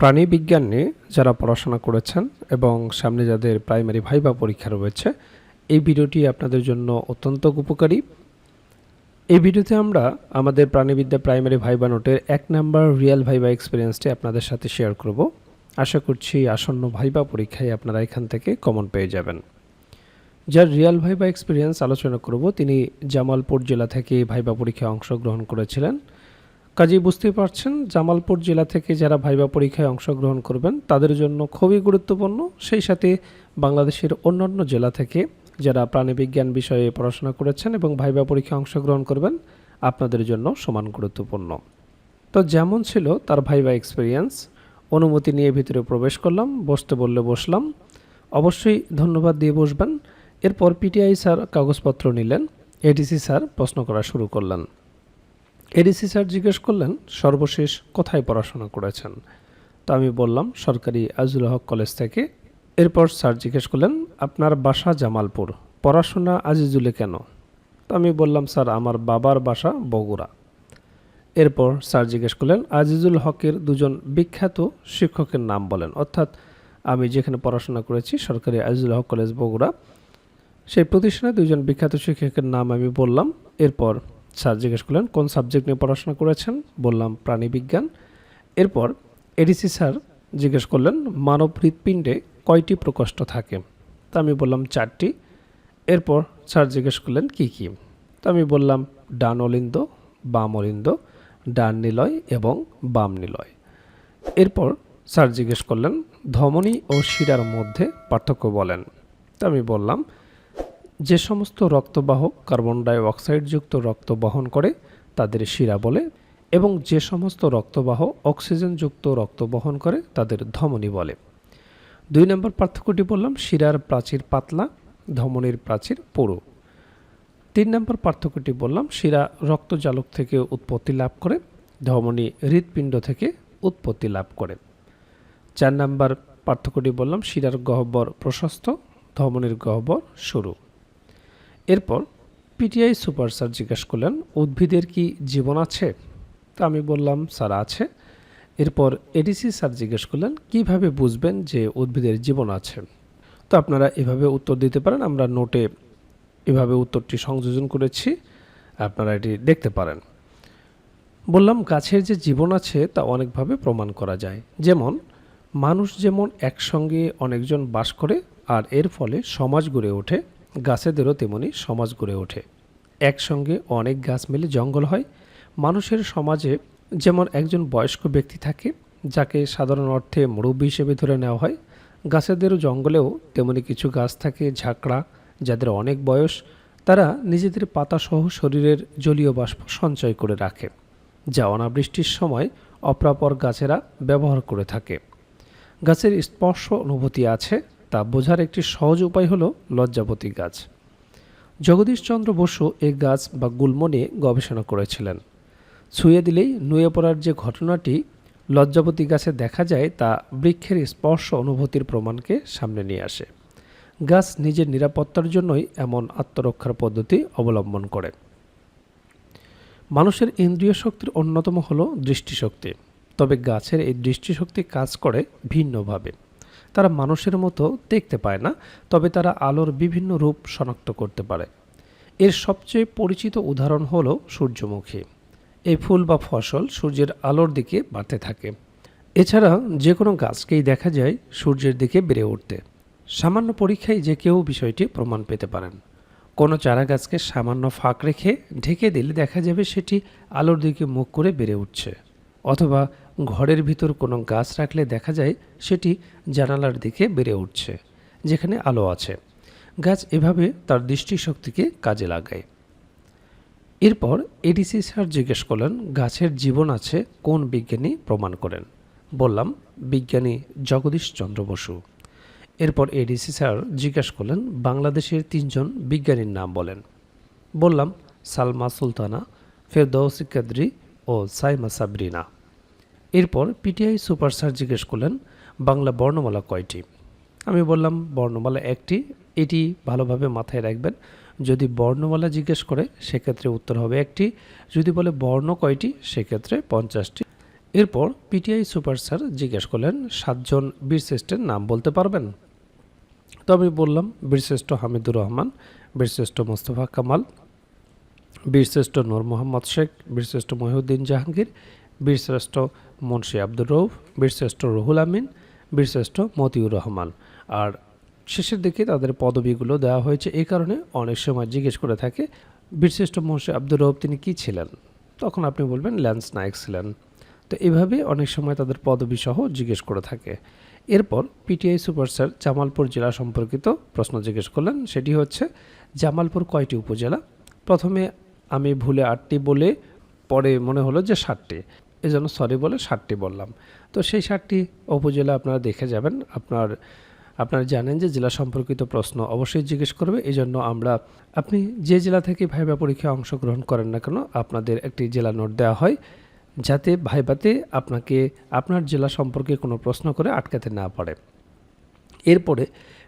প্রাণীবিজ্ঞান নিয়ে যারা পড়াশোনা করেছেন এবং সামনে যাদের প্রাইমারি ভাইবা পরীক্ষা রয়েছে, এই ভিডিওটি আপনাদের জন্য অত্যন্ত উপকারী। এই ভিডিওতে আমরা আমাদের প্রাণীবিদ্যা প্রাইমারি ভাইবা নোটের এক নাম্বার রিয়েল ভাইবা এক্সপিরিয়েন্সটি আপনাদের সাথে শেয়ার করব। আশা করছি আসন্ন ভাইবা পরীক্ষায় আপনারা এখান থেকে কমন পেয়ে যাবেন। যার রিয়াল ভাইবা এক্সপিরিয়েন্স আলোচনা করব, তিনি জামালপুর জেলা থেকে ভাইবা পরীক্ষায় অংশগ্রহণ করেছিলেন। কাজেই বুঝতেই পারছেন, জামালপুর জেলা থেকে যারা ভাইবা পরীক্ষায় অংশগ্রহণ করবেন, তাদের জন্য খুবই গুরুত্বপূর্ণ। সেই সাথে বাংলাদেশের অন্যান্য জেলা থেকে যারা প্রাণীবিজ্ঞান বিষয়ে পড়াশোনা করেছেন এবং ভাইবা পরীক্ষায় অংশগ্রহণ করবেন, আপনাদের জন্য সমান গুরুত্বপূর্ণ। তো যেমন ছিল তার ভাইবা এক্সপিরিয়েন্স অনুমতি নিয়ে ভিতরে প্রবেশ করলাম, বসতে বললে বসলাম। অবশ্যই ধন্যবাদ দিয়ে বসবেন। এরপর পিটিআই স্যার কাগজপত্র নিলেন এডিসি স্যার প্রশ্ন করা শুরু করলেন। এডিসি স্যার জিজ্ঞেস করলেন, সর্বশেষ কোথায় পড়াশোনা করেছেন। তো আমি বললাম, সরকারি আজুল হক কলেজ থেকে। এরপর স্যার জিজ্ঞেস করলেন, আপনার বাসা জামালপুর, পড়াশোনা আজিজুলে কেন? তো আমি বললাম, স্যার, আমার বাবার বাসা বগুড়া। এরপর স্যার জিজ্ঞেস করলেন, আজিজুল হকের দুজন বিখ্যাত শিক্ষকের নাম বলেন। অর্থাৎ আমি যেখানে পড়াশোনা করেছি, সরকারি আজিজুল হক কলেজ বগুড়া, সেই প্রতিষ্ঠানে দুজন বিখ্যাত শিক্ষকের নাম আমি বললাম। এরপর স্যার জিজ্ঞেস করলেন, কোন সাবজেক্ট নিয়ে পড়াশোনা করেছেন? বললাম, প্রাণীবিজ্ঞান। এরপর এডিসি স্যার জিজ্ঞেস করলেন, মানব হৃৎপিণ্ডে কয়টি প্রকোষ্ঠ থাকে? তা আমি বললাম, চারটি। এরপর স্যার জিজ্ঞেস করলেন, কি কি? তো আমি বললাম, ডান অলিন্দ, বাম অলিন্দ, ডান নিলয় এবং বাম নিলয়। এরপর স্যার জিজ্ঞেস করলেন, ধমনী ও শিরার মধ্যে পার্থক্য বলেন? তো আমি বললাম যে সমস্ত রক্তবাহ কার্বন ডাই অক্সাইডযুক্ত রক্ত বহন করে, তাদের শিরা বলে, এবং যে সমস্ত রক্তবাহ অক্সিজেনযুক্ত রক্ত বহন করে, তাদের ধমনী বলে। দুই নম্বর পার্থক্যটি বললাম, শিরার প্রাচীর পাতলা, ধমনীর প্রাচীর পুরু। তিন নম্বর পার্থক্যটি বললাম, শিরা রক্তজালক থেকে উৎপত্তি লাভ করে, ধমনী হৃৎপিণ্ড থেকে উৎপত্তি লাভ করে। চার নম্বর পার্থক্যটি বললাম, শিরার গহ্বর প্রশস্ত, ধমনীর গহ্বর সরু। এরপর পিটিআই সুপার স্যার জিজ্ঞেস করলেন, উদ্ভিদের কি জীবন আছে? তা আমি বললাম, স্যার, আছে। এরপর এডিসি স্যার জিজ্ঞেস করলেন, কীভাবে বুঝবেন যে উদ্ভিদের জীবন আছে? তো আপনারা এভাবে উত্তর দিতে পারেন, আমরা নোটে এভাবে উত্তরটি সংযোজন করেছি, আপনারা এটি দেখতে পারেন। বললাম, গাছের যে জীবন আছে তা অনেকভাবে প্রমাণ করা যায়। যেমন, মানুষ যেমন একসঙ্গে অনেকজন বাস করে, আর এর ফলে সমাজ গড়ে ওঠে গাছেদেরও তেমনি সমাজ গড়ে ওঠে। একসঙ্গে অনেক গাছ মিলে জঙ্গল হয়। মানুষের সমাজে যেমন একজন বয়স্ক ব্যক্তি থাকে, যাকে সাধারণ অর্থে মুরব্বী হিসেবে ধরে নেওয়া হয় গাছেদেরও জঙ্গলেও তেমনি কিছু গাছ থাকে, ঝাঁকড়া, যাদের অনেক বয়স, তারা নিজেদের পাতাসহ শরীরের জলীয় বাষ্প সঞ্চয় করে রাখে, যা অনাবৃষ্টির সময় অপ্রাপর গাছেরা ব্যবহার করে থাকে। গাছের স্পর্শ অনুভূতি আছে তা বোঝার একটি সহজ উপায় হলো লজ্জাবতী গাছ। জগদীশচন্দ্র বসু এই গাছ বা গুল্ম নিয়ে গবেষণা করেছিলেন। ছুঁয়ে দিলেই নুয়ে পড়ার যে ঘটনাটি লজ্জাবতী গাছে দেখা যায় তা বৃক্ষের স্পর্শ অনুভূতির প্রমাণকে সামনে নিয়ে আসে। গাছ নিজের নিরাপত্তার জন্যই এমন আত্মরক্ষার পদ্ধতি অবলম্বন করে। মানুষের ইন্দ্রিয় শক্তির অন্যতম হল দৃষ্টিশক্তি। তবে গাছের এই দৃষ্টিশক্তি কাজ করে ভিন্নভাবে। তারা মানুষের মতো দেখতে পায় না, তবে তারা আলোর বিভিন্ন রূপ শনাক্ত করতে পারে। এর সবচেয়ে পরিচিত উদাহরণ হল সূর্যমুখী। এই ফুল বা ফসল সূর্যের আলোর দিকে বাড়তে থাকে। এছাড়া যে কোনো গাছকেই দেখা যায় সূর্যের দিকে বেড়ে উঠতে। সামান্য পরীক্ষায় যে কেউ বিষয়টি প্রমাণ পেতে পারেন। কোনো চারা গাছকে সামান্য ফাঁক রেখে ঢেকে দিলে দেখা যাবে সেটি আলোর দিকে মুখ করে বেড়ে উঠছে। অথবা ঘরের ভিতর কোনো গাছ রাখলে দেখা যায় সেটি জানালার দিকে বেড়ে উঠছে, যেখানে আলো আছে। গাছ এভাবে তার দৃষ্টিশক্তিকে কাজে লাগায়। এরপর এডিসি স্যার জিজ্ঞেস করলেন, গাছের জীবন আছে কোন বিজ্ঞানী প্রমাণ করেন? বললাম, বিজ্ঞানী জগদীশ চন্দ্র বসু। এরপর এডিসি স্যার জিজ্ঞেস করলেন, বাংলাদেশের তিনজন বিজ্ঞানীর নাম বলেন? বললাম, সালমা সুলতানা, ফেরদৌসি কাদরি ও সাইমা সাবরিনা। এরপর পিটিআই সুপার স্যার জিজ্ঞেস করলেন, বাংলা বর্ণমালা কয়টি? আমি বললাম, বর্ণমালা একটি। এটি ভালোভাবে মাথায় রাখবেন। যদি বর্ণমালা জিজ্ঞেস করে, সেক্ষেত্রে উত্তর হবে একটি। যদি বলে বর্ণ কয়টি, সেক্ষেত্রে পঞ্চাশটি। এরপর পিটিআই সুপার স্যার জিজ্ঞেস করলেন, সাতজন বীরশ্রেষ্ঠের নাম বলতে পারবেন? তো আমি বললাম, বীরশ্রেষ্ঠ হামিদুর রহমান, বীরশ্রেষ্ঠ মোস্তফা কামাল, বীরশ্রেষ্ঠ নূর মোহাম্মদ শেখ, বীরশ্রেষ্ঠ মহিউদ্দিন জাহাঙ্গীর, বীরশ্রেষ্ঠ মুন্সি আব্দুর রৌফ বীরশ্রেষ্ঠ রুহুল আমিন, বীরশ্রেষ্ঠ মতিউর রহমান। আর শেষের দিকে তাদের পদবিগুলো দেওয়া হয়েছে এই কারণে অনেক সময় জিজ্ঞেস করে থাকে, বীরশ্রেষ্ঠ মুন্সি আব্দুর রৌফ তিনি কী ছিলেন? তখন আপনি বলবেন, ল্যান্স নায়ক ছিলেন। তো এভাবে অনেক সময় তাদের পদবি সহ জিজ্ঞেস করে থাকে। এরপর পিটিআই সুপার স্যার জামালপুর জেলা সম্পর্কিত প্রশ্ন জিজ্ঞেস করলেন। সেটি হচ্ছে, জামালপুর কয়টি উপজেলা? প্রথমে আমি ভুলে আটটি বলে পরে মনে হলো যে ষাটটি এজন্য সরি বলে ষাটটি বললাম। তো সেই ষাটটি উপজেলা আপনারা দেখে যাবেন। আপনার, আপনারা জানেন যে জেলা সম্পর্কিত প্রশ্ন অবশ্যই জিজ্ঞেস করবে। এই জন্য আমরা, আপনি যে জেলা থেকে ভাইবা পরীক্ষায় অংশগ্রহণ করেন না কেন, আপনাদের একটি জেলা নোট দেওয়া হয়। যাতে ভাইবাতে আপনাকে, আপনার জেলা সম্পর্কে কোনো প্রশ্ন করে আটকাতে না পারে। এরপরে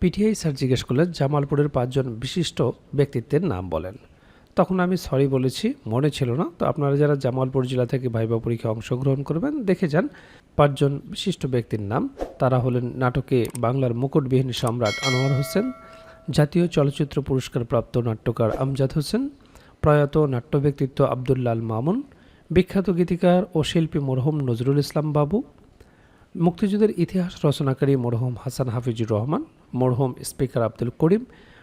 পিটিআই স্যার জিজ্ঞেস করলেন, জামালপুরের পাঁচজন বিশিষ্ট ব্যক্তিত্বের নাম বলেন। তখন আমি সরি বলেছি, মনে ছিল না। তো আপনারা যারা জামালপুর জেলা থেকে ভাইবা পরীক্ষায় অংশগ্রহণ করবেন, দেখে যান। পাঁচজন বিশিষ্ট ব্যক্তির নাম, তারা হলেন নাটকে বাংলার মুকুটবিহীন সম্রাট আনোয়ার হোসেন, জাতীয় চলচ্চিত্র পুরস্কার প্রাপ্ত নাট্যকার আমজাদ হোসেন, প্রয়াত নাট্য ব্যক্তিত্ব আবদুল্লাল মামুন, বিখ্যাত গীতিকার ও শিল্পী মরহুম নজরুল ইসলাম বাবু, মুক্তিযুদ্ধের ইতিহাস রচনাকারী মরহুম হাসান হাফিজুর রহমান, মরহুম স্পিকার আব্দুল করিম